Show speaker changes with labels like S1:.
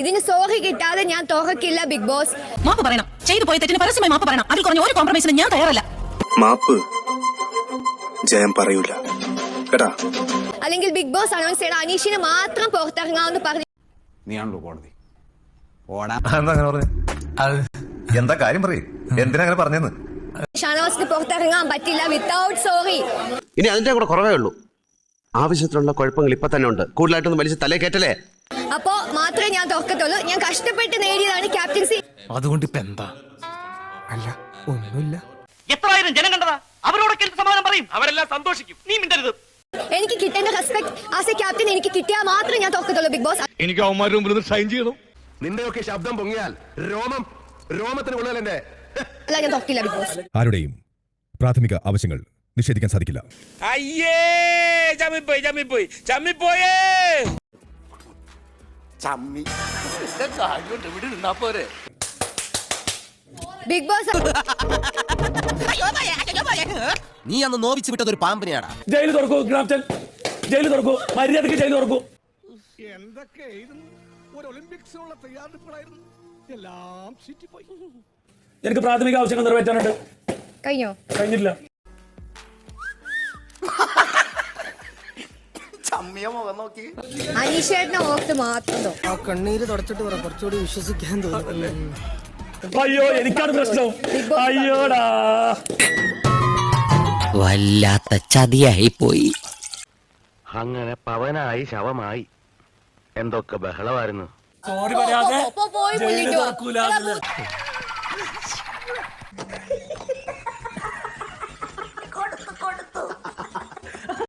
S1: ഇതിന് സോറി കിട്ടാതെ ഞാൻ തോഹക്കില്ല ബിഗ് ബോസ്
S2: മാപ്പ് പറയണം. ചെയ്തു പോയ തെറ്റിന് പരസ്യമായി മാപ്പ് പറയണം. അതിൽ കുറഞ്ഞ ഒരു കോംപ്രമൈസിന് ഞാൻ തയ്യാറല്ല.
S3: മാപ്പ്? ജയം പറയൂല. കേട്ടാ?
S1: അല്ലെങ്കിൽ ബിഗ് ബോസ് അനൗൺസ് ചെയ്യണം. അനീഷിനെ മാത്രം പുറത്തിറങ്ങാമെന്ന് പറഞ്ഞു
S4: നീയാണല്ലോ കോടതി. ഓടാ.
S5: എന്താ അങ്ങനെ പറഞ്ഞു? എന്താ കാര്യം പറയും? എന്തിനാ അങ്ങനെ പറഞ്ഞെന്ന്?
S1: ഷാനവാസിന് പുറത്തിറങ്ങാൻ പറ്റില്ല. വിത്തൗട്ട് സോറി
S6: ഇനി അതിന്റെ കൂടെ കുറവേ ഉള്ളൂ. ആവശ്യത്തിനുള്ള കുഴപ്പങ്ങൾ ഇപ്പൊ തന്നെ ഉണ്ട്. കൂടുതലായിട്ടൊന്നും വലിച്ച് തലേ കയറ്റല്ലേ?
S1: അപ്പോ മാത്രമേ ഞാൻ തോക്കത്തുള്ളൂ. ഞാൻ കഷ്ടപ്പെട്ട് നേടിയതാണ് ക്യാപ്റ്റൻസി
S7: അതുകൊണ്ട് ഇപ്പൊ എന്താ? അല്ല ഒന്നുമില്ല.
S8: എത്രായിരം ജനം കണ്ടതാ? അവരോടൊക്കെ എന്ത് സമാധാനം പറയും? അവരെല്ലാം സന്തോഷിക്കും. നീ മിണ്ടരുത്.
S1: എനിക്ക് കിട്ടേണ്ട റെസ്പെക്ട് ആസ് എ ക്യാപ്റ്റൻ എനിക്ക് കിട്ടിയാൽ മാത്രമേ ഞാൻ തോക്കത്തുള്ളൂ ബിഗ് ബോസ്
S4: എനിക്ക് അവന്മാരുടെ മുമ്പിൽ ഒന്ന് സൈൻ ചെയ്യണം.
S6: നിന്റെയൊക്കെ ശബ്ദം പൊങ്ങിയാൽ രോമം രോമത്തിന് കൊള്ളാൽ എന്റെ
S1: അല്ല ഞാൻ തോക്കില്ല ബിഗ് ബോസ്
S9: ആരുടെയും പ്രാഥമിക ആവശ്യങ്ങൾ നിഷേധിക്കാൻ സാധിക്കില്ല.
S8: അയ്യേ ചമ്മിപ്പോയി ചമ്മിപ്പോയി. ചമ്മിപ്പോയേ!
S1: ബിഗ് ബോസ്
S7: നീ അന്ന് നോവിച്ച് വിട്ടത് ഒരു പാമ്പിനെയാടാ.
S8: ജയിൽ തുറക്കൂ ഗ്രാഫ്റ്റൻ ജയിൽ തുറക്കൂ. മര്യാദയ്ക്ക് ജയിൽ തുറക്കൂ. എന്തൊക്കെ ഒളിമ്പിക്സിനുള്ള തയ്യാറെടുപ്പുകളായിരുന്നു. എല്ലാം എനിക്ക് പ്രാഥമിക ആവശ്യങ്ങൾ നിറവേറ്റാനുണ്ട്.
S1: കഴിഞ്ഞോ? നോക്കി.
S7: ആ കണ്ണീര് തുടച്ചിട്ട് പറ കുറച്ചുകൂടി വിശ്വസിക്കാൻ
S8: അയ്യോ എനിക്കാണ് പ്രശ്നം. അയ്യോടാ.
S7: വല്ലാത്ത ചതിയായി പോയി.
S6: അങ്ങനെ പവനായി ശവമായി. എന്തൊക്കെ ബഹളമായിരുന്നു.
S8: സോറി